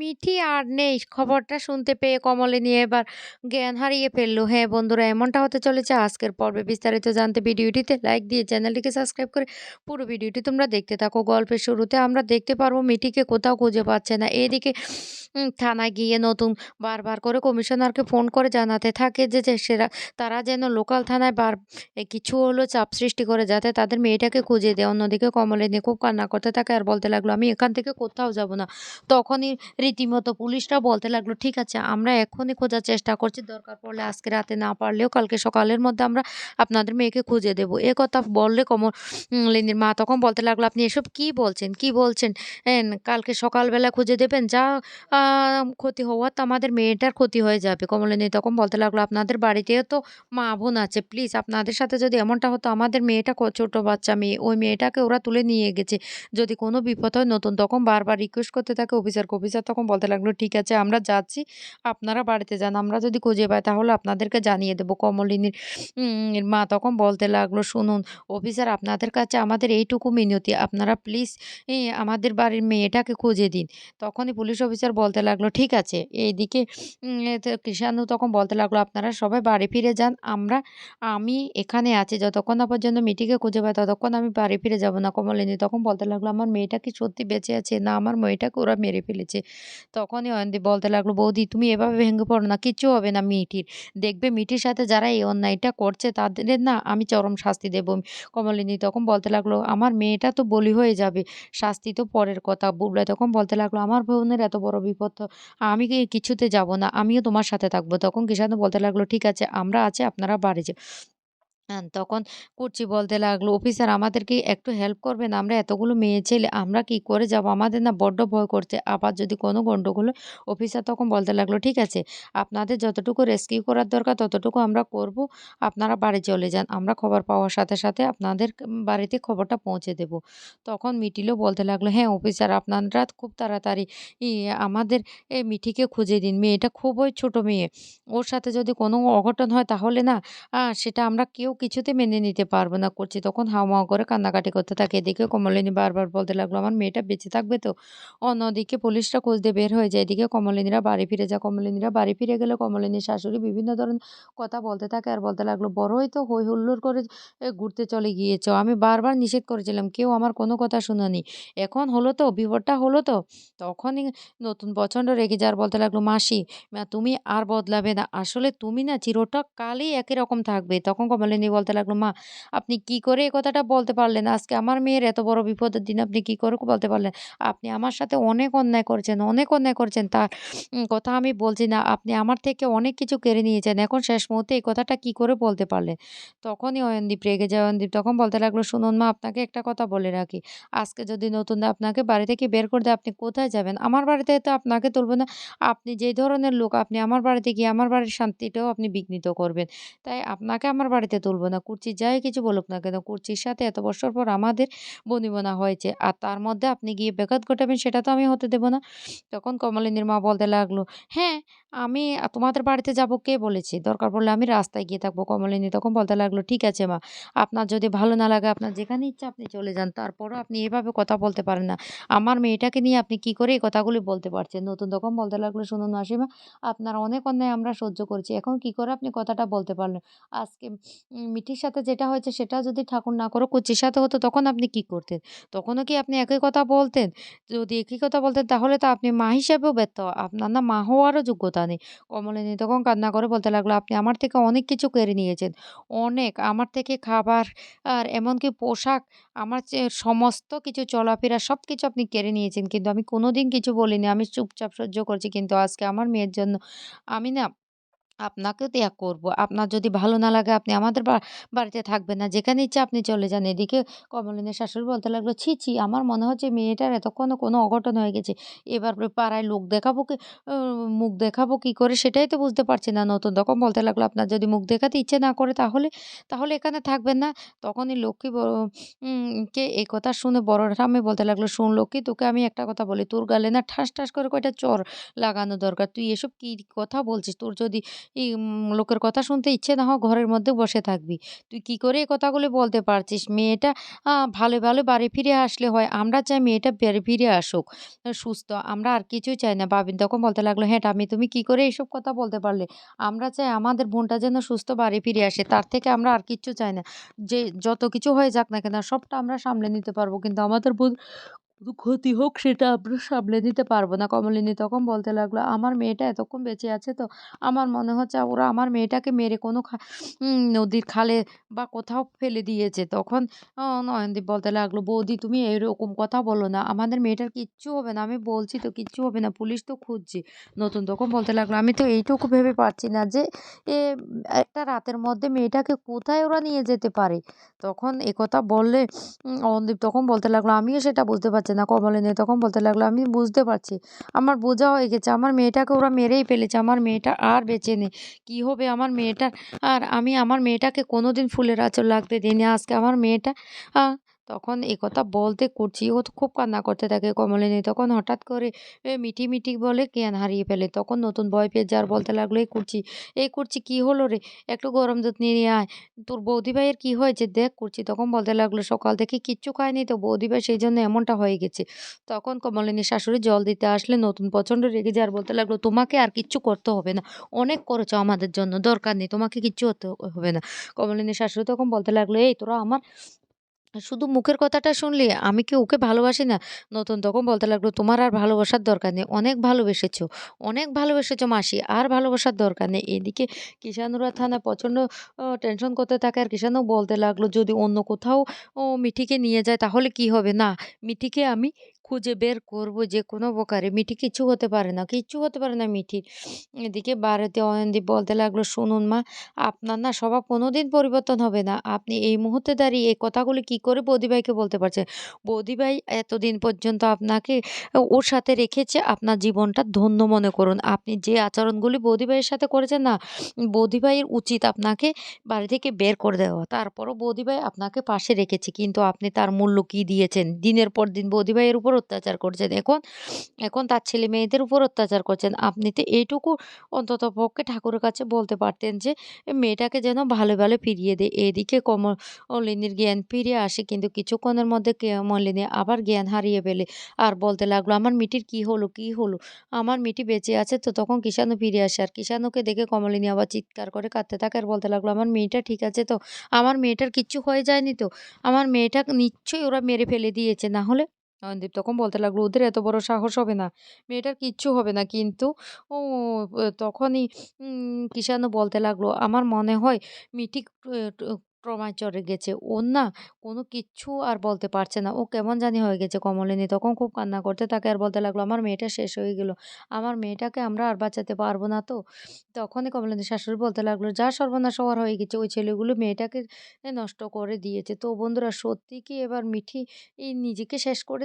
মিঠি আর নেই। খবরটা শুনতে পেয়ে কমলিনী এবার জ্ঞান হারিয়ে ফেলল হ্যাঁ বন্ধুরা, এমনটা হতে চলেছে আজকের পর্বে। বিস্তারিত জানতে ভিডিওটিতে লাইক দিয়ে চ্যানেলটিকে সাবস্ক্রাইব করে পুরো ভিডিওটি তোমরা দেখতে থাকো। গল্পের শুরুতে আমরা দেখতে পারব মিঠিকে কোথাও খুঁজে পাচ্ছে না। এদিকে থানায় গিয়ে নতুন বারবার করে কমিশনারকে ফোন করে জানাতে থাকে যে সেরা, তারা যেন লোকাল থানায় বার কিছু হলো চাপ সৃষ্টি করে যাতে তাদের মেয়েটাকে খুঁজে দেয়। অন্যদিকে কমলে কমলিনী খুব কান্না করতে থাকে আর বলতে লাগল, আমি এখান থেকে কোথাও যাব না। তখনই রীতিমতো পুলিশরা বলতে লাগল, ঠিক আছে, আমরা এখনই খোঁজার চেষ্টা করছি, দরকার পড়লে আজকে রাতে না পারলেও কালকে সকালের মধ্যে আমরা আপনাদের মেয়েকে খুঁজে দেবো। এ কথা বললে কমলিনীর মা তখন বলতে লাগল, আপনি এসব কি বলছেন কি বলছেন? কালকে সকালবেলা খুঁজে দেবেন, যা ক্ষতি হওয়ার তো আমাদের মেয়েটার ক্ষতি হয়ে যাবে। কমলিনী তখন বলতে লাগল, আপনাদের বাড়িতেও তো মা বোন আছে, প্লিজ আপনাদের সাথে যদি এমনটা হতো, আমাদের মেয়েটা ছোট বাচ্চা মেয়ে, ওই মেয়েটাকে ওরা তুলে নিয়ে গেছে। যদি কোনো বিপদ হয় নতুন, তখন বারবার রিকোয়েস্ট করতে থাকে, অফিসারকে, অফিসার তখন বলতে লাগল, ঠিক আছে, আমরা যাচ্ছি, আপনারা বাড়িতে যান, আমরা যদি খুঁজে পাই তাহলে আপনাদেরকে জানিয়ে দেবো। কমলিনীর মা তখন বলতে লাগল, শুনুন, অফিসার আপনাদের কাছে আমাদের এইটুকু মিনতি, আপনারা প্লিজ আমাদের বাড়ির মেয়েটাকে খুঁজে দিন। তখনই পুলিশ অফিসার বলতে লাগল, ঠিক আছে। এইদিকে কৃষাণু তখন বলতে লাগল, আপনারা সবাই বাড়ি ফিরে যান, আমরা, আমি এখানে আছি, যতক্ষণ না পর্যন্ত মিটিকে খুঁজে পাই ততক্ষণ আমি বাড়ি ফিরে যাব না। কমলিনী তখন বলতে লাগল, আমার মেয়েটা কি সত্যি বেঁচে আছে? না, আমার মেয়েটাকে ওরা মেরে ফেলেছে। তখনই অয়ন্তী বলতে লাগল, বৌদি, তুমি এভাবে ভেঙে পড়ো না, কিচ্ছু হবে না মিঠির। দেখবে মিঠির সাথে যারা এই অন্যায়টা করছে, তাদের না আমি চরম শাস্তি দেব। কমলিনী তখন বলতে লাগল, আমার মেয়েটা তো বলি হয়ে যাবে, শাস্তি তো পরের কথা। বুবলাই তখন বলতে লাগল, আমার বোনের এত বড় বিপদ আমি কিছুতে যাব না, আমিও তোমার সাথে থাকব। তখন কিষাণু বলতে লাগল, ঠিক আছে, আমরা আছি, আপনারা বাড়ি যাও। হ্যাঁ, তখন কুর্চি বলতে লাগল অফিসার আমাদেরকে একটু হেল্প করবেন। আমরা এতগুলো মেয়ে ছেলে আমরা কি করে যাব? আমাদের না বড্ড ভয় করছে। আবার যদি কোনো গন্ডগোল হয়, অফিসার তখন বলতে লাগল ঠিক আছে আপনাদের যতটুকু রেস্কিউ করার দরকার ততটুকু আমরা করব। আপনারা বাড়ি চলে যান। আমরা খবর পাওয়ার সাথে সাথে আপনাদের বাড়িতে খবরটা পৌঁছে দেব। তখন মিটিলও বলতে লাগল হ্যাঁ অফিসার আপনারা খুব তাড়াতাড়ি আমাদের এই মিঠিকে খুঁজে দিন। মেয়েটা খুবই ছোট মেয়ে। ওর সাথে যদি কোনো অঘটন হয় তাহলে না সেটা আমরা কেউ কিছুতে মেনে নিতে পারব না করছি। তখন হাউমাউ করে কান্নাকাটি করতে থাকে। এদিকে কমলিনী বারবার বলতে লাগল, "আমার মেয়েটা বেঁচে থাকবে তো?" অন্যদিকে পুলিশরা খুঁজতে বের হয়ে যায়। এদিকে কমলিনীরা বাড়ি ফিরে যায়। কমলিনীরা বাড়ি ফিরে গেলে কমলিনীর শাশুড়ি বিভিন্ন ধরনের কথা বলতে থাকে আর বলতে লাগল, "বড়ই তো হৈ হুল্লোড় করে ঘুরতে চলে গিয়েছ আমি বারবার নিষেধ করেছিলাম। কেউ আমার কোনো কথা শোনেনি। এখন হলো তো? বিপদটা হলো তো?" তখনই নতুন প্রচণ্ড রেগে যায় আর বলতে লাগল, "মাসি তুমি আর বদলাবে না। আসলে তুমি না চিরটা কালই একই রকম থাকবে। তখন কমলিনী বলতে লাগল, "মা আপনি কি করে এ কথাটা বলতে পারলেন? আজকে আমার মেয়ের এত বড় বিপদের দিন আপনি কি করে বলতে পারলেন? আপনি আমার সাথে অনেক অন্যায় করেছেন, অনেক অন্যায় করেছেন। তার কথা আমি বলছি না। আপনি আমার থেকে অনেক কিছু কেড়ে নিয়েছেন। এখন শেষ মুহূর্তে এই কথাটা কি করে বলতে পারলেন?" তখনই অয়নদীপ রেগে যায়। অয়নদীপ তখন বলতে লাগল, "শুনুন মা আপনাকে একটা কথা বলে রাখি। আজকে যদি নতুন আপনাকে বাড়ি থেকে বের করে দেয় আপনি কোথায় যাবেন? আমার বাড়িতে তো আপনাকে তুলবে না। আপনি যে ধরনের লোক আপনি আমার বাড়িতে গিয়ে আমার বাড়ির শান্তিটাও আপনি বিঘ্নিত করবেন। তাই আপনাকে আমার বাড়িতে তুলব না। কুর্চি যাই কিছু বলুক না কেন, কুর্চির সাথে এত বছর পর আমাদের বনিবনা হয়েছে। আর তার মধ্যে আপনি গিয়ে ব্যাঘাত ঘটাবেন সেটা তো আমি হতে দেবো না। তখন কমলিনীর মা বলতে লাগল, "হ্যাঁ, আমি তোমাদের বাড়িতে যাব কে বলেছে? দরকার পড়লে আমি রাস্তায় গিয়ে থাকব।" কমলিনী তখন বলতে লাগল, "ঠিক আছে মা, আপনার যদি ভালো না লাগে আপনার যেখানে ইচ্ছা আপনি চলে যান। তারপরও আপনি এভাবে কথা বলতে পারেন না। আমার মেয়েটাকে নিয়ে আপনি কি করে এই কথাগুলি বলতে পারছেন?" নতুন তখন বলতে লাগল, "শুনুন মাসিমা, আপনার অনেক অন্যায় আমরা সহ্য করেছি। এখন কি করে আপনি কথাটা বলতে পারলেন? আজকে মিঠির সাথে যেটা হয়েছে সেটা যদি ঠাকুর না করো কুচির সাথে হতো তখন আপনি কি করতেন? তখনও কি আপনি একই কথা বলতেন? যদি একই কথা বলতেন তাহলে তো আপনি মা হিসেবেও ব্যর্থ। আপনার না মা হওয়ারও যোগ্যতা নেই। কমলিনী তখন কান্না করে বলতে লাগল, "আপনি আমার থেকে অনেক কিছু কেড়ে নিয়েছেন। অনেক। আমার থেকে খাবার আর এমনকি পোশাক, আমার সমস্ত কিছু চলাফেরা সব কিছু আপনি কেড়ে নিয়েছেন। কিন্তু আমি কোনো দিন কিছু বলিনি। আমি চুপচাপ সহ্য করছি। কিন্তু আজকে আমার মেয়ের জন্য আমি না আপনাকেও ত্যাগ করব। আপনার যদি ভালো না লাগে আপনি আমাদের বাড়িতে থাকবেন না। যেখানে ইচ্ছা আপনি চলে যান। এদিকে কমলিনীর শাশুড়ি বলতে লাগল, "ছি, ছি! আমার মনে হচ্ছে মেয়েটার এতক্ষণে কোনো অঘটন হয়ে গেছে। এবার পাড়ায় লোক দেখাবো কি মুখ দেখাবো কি করে সেটাই তো বুঝতে পারছি না।" নতুন তখন বলতে লাগল, "আপনার যদি মুখ দেখাতে ইচ্ছে না করে তাহলে তাহলে এখানে থাকবেন না।" তখনই লক্ষ্মী কে এই কথা শুনে বড় ঠাম্মি বলতে লাগল, শুন লক্ষ্মী তোকে আমি একটা কথা বলি। তোর গালে না ঠাস, ঠাস করে কয়টা চর লাগানো দরকার। তুই এসব কি কথা বলছিস? তোর যদি এই লোকের কথা শুনতে ইচ্ছে না হয় ঘরের মধ্যে বসে থাকবি। তুই কি করে এই কথাগুলি বলতে পারছিস? মেয়েটা ভালো, ভালো বাড়ি ফিরে আসলে হয়। আমরা চাই মেয়েটা বাড়ি ফিরে আসুক সুস্থ। আমরা আর কিছুই চাই না। বাবিন তখন বলতে লাগল, "হ্যাঁ ঠাম্মি তুমি কি করে এইসব কথা বলতে পারলে? আমরা চাই আমাদের বোনটা যেন সুস্থ বাড়ি ফিরে আসে। তার থেকে আমরা আর কিচ্ছু চাই না। যে যত কিছু হয়ে যাক না কেন সবটা আমরা সামলে নিতে পারব। কিন্তু আমাদের বোন কোনো ক্ষতি হোক সেটা আমরা সামলে নিতে পারব না।" কমলিনী তখন বলতে লাগল, "আমার মেয়েটা এতক্ষণ বেঁচে আছে তো আমার মনে হচ্ছে ওরা আমার মেয়েটাকে মেরে কোনো নদীর খালে বা কোথাও ফেলে দিয়েছে।" তখন নয়নদীপ বলতে লাগল, "বৌদি তুমি এরকম কথা বলো না। আমাদের মেয়েটার কিচ্ছু হবে না। আমি বলছি তো কিচ্ছু হবে না। পুলিশ তো খুঁজছে।" নতুন তখন বলতে লাগল, "আমি তো এইটুকু ভেবে পাচ্ছি না যে এ একটা রাতের মধ্যে মেয়েটাকে কোথায় ওরা নিয়ে যেতে পারে?" তখন একথা বললে উম অয়নদীপ তখন বলতে লাগল, "আমিও সেটা বুঝতে পারছি না।" কমলিনী তখন বলতে লাগল, "আমি বুঝতে পারছি। আমার বোঝা হয়ে গেছে। আমার মেয়েটাকে ওরা মেরেই ফেলেছে। আমার মেয়েটা আর বেঁচে নেই। কি হবে আমার মেয়েটা আর আমি আমার মেয়েটাকে কোনোদিন ফুলের আঁচল লাগতে দিইনি। আজকে আমার মেয়েটা" তখন একথা বলতে করছি ও খুব কান্না করতে থাকে কমলিনী তখন হঠাৎ করে মিঠি, মিঠি বলে জ্ঞান হারিয়ে ফেলে। তখন নতুন ভয় পেয়ে যাওয়ার বলতে লাগল, "এই করছি, এই করছি কি হলো রে? একটু গরম দুধ নিয়ে আয়। তোর বৌদি ভাইয়ের কি হয়েছে দেখ করছি।" তখন বলতে লাগল, "সকাল থেকে কিচ্ছু খায়নি তো বৌদি ভাই সেই জন্য এমনটা হয়ে গেছে।" তখন কমলিনীর শাশুড়ি জল দিতে আসলে নতুন প্রচণ্ড রেগে যায় আর বলতে লাগল, "তোমাকে আর কিচ্ছু করতে হবে না। অনেক করেছ আমাদের জন্য। দরকার নেই। তোমাকে কিচ্ছু হতে হবে না।" কমলিনীর শাশুড়ি তখন বলতে লাগল, "এই তোরা আমার শুধু মুখের কথাটা শুনলে আমি কি ওকে ভালোবাসি না?" নতুন তখন বলতে লাগল, "তোমার আর ভালোবাসার দরকার নেই। অনেক ভালোবেসেছো। অনেক ভালোবেসেছো মাসি। আর ভালোবাসার দরকার নেই।" এদিকে কিষানুরা থানা প্রচণ্ড টেনশন করতে থাকে আর কিষানও বলতে লাগল, "যদি অন্য কোথাও ও মিঠিকে নিয়ে যায় তাহলে কি হবে? না, মিঠিকে আমি খুঁজে বের করব যে কোনো প্রকারে। মিঠি কিচ্ছু হতে পারে না। কিচ্ছু হতে পারে না মিঠি এদিকে বাড়িতে অয়নদীপ বলতে লাগল, "শুনুন মা, আপনার না স্বভাব কোনোদিন পরিবর্তন হবে না। আপনি এই মুহূর্তে দাঁড়িয়ে এই কথাগুলি কি করে বৌদিভাইকে বলতে পারছেন? বৌদিভাই এতদিন পর্যন্ত আপনাকে ওর সাথে রেখেছে। আপনার জীবনটা ধন্য মনে করুন। আপনি যে আচরণগুলি বৌদিভাইয়ের সাথে করেছেন না, বৌদিভাইয়ের উচিত আপনাকে বাড়ি থেকে বের করে দেওয়া। তারপরও বৌদিভাই আপনাকে পাশে রেখেছে। কিন্তু আপনি তার মূল্য কি দিয়েছেন? দিনের পর দিন বৌদিভাইয়ের উপর অত্যাচার করছেন। এখন এখন তার ছেলে-মেয়েদের উপর অত্যাচার করছেন। আপনি তো এইটুকু অন্তত পক্ষে ঠাকুরের কাছে বলতে পারতেন যে মেয়েটাকে যেন ভালো, ভালো ফিরিয়ে দেয়।" এদিকে কমলিনীর জ্ঞান ফিরে আসে কিন্তু কিছুক্ষণের মধ্যে কমলিনী আবার জ্ঞান হারিয়ে ফেলে। আর বলতে লাগল, "আমার মিঠির কি হলো? কি হলো? আমার মিঠি বেঁচে আছে তো?" তখন কিষানু ফিরে আসে। আর কিষানুকে দেখে কমলিনী আবার চিৎকার করে কাঁদতে থাকে আর বলতে লাগল, "আমার মেয়েটা ঠিক আছে তো? আমার মেয়েটার কিচ্ছু হয়ে যায়নি তো? আমার মেয়েটা নিশ্চয়ই ওরা মেরে ফেলে দিয়েছে। না হলে" নয়নদীপ তখন বলতে লাগল, "ওদের এত বড় সাহস হবে না। মেয়েটার কিচ্ছু হবে না।" কিন্তু ও তখনই কিষাণও বলতে লাগল, "আমার মনে হয় মিঠি ট ট্রমায় চড়ে গেছে। ওর না কোনো কিচ্ছু আর বলতে পারছে না। ও কেমন জানি হয়ে গেছে।" কমলিনী তখন খুব কান্না করতে থাকে আর বলতে লাগল, "আমার মেয়েটা শেষ হয়ে গেল। আমার মেয়েটাকে আমরা আর বাঁচাতে পারব না তো?" তখনই কমলিনী শাশুড়ি বলতে লাগল, "যা সর্বনাশ হওয়ার হয়ে গেছে। ওই ছেলেগুলো মেয়েটাকে নষ্ট করে দিয়েছে।" তো বন্ধুরা সত্যি কি এবার মিঠি এই নিজেকে শেষ করে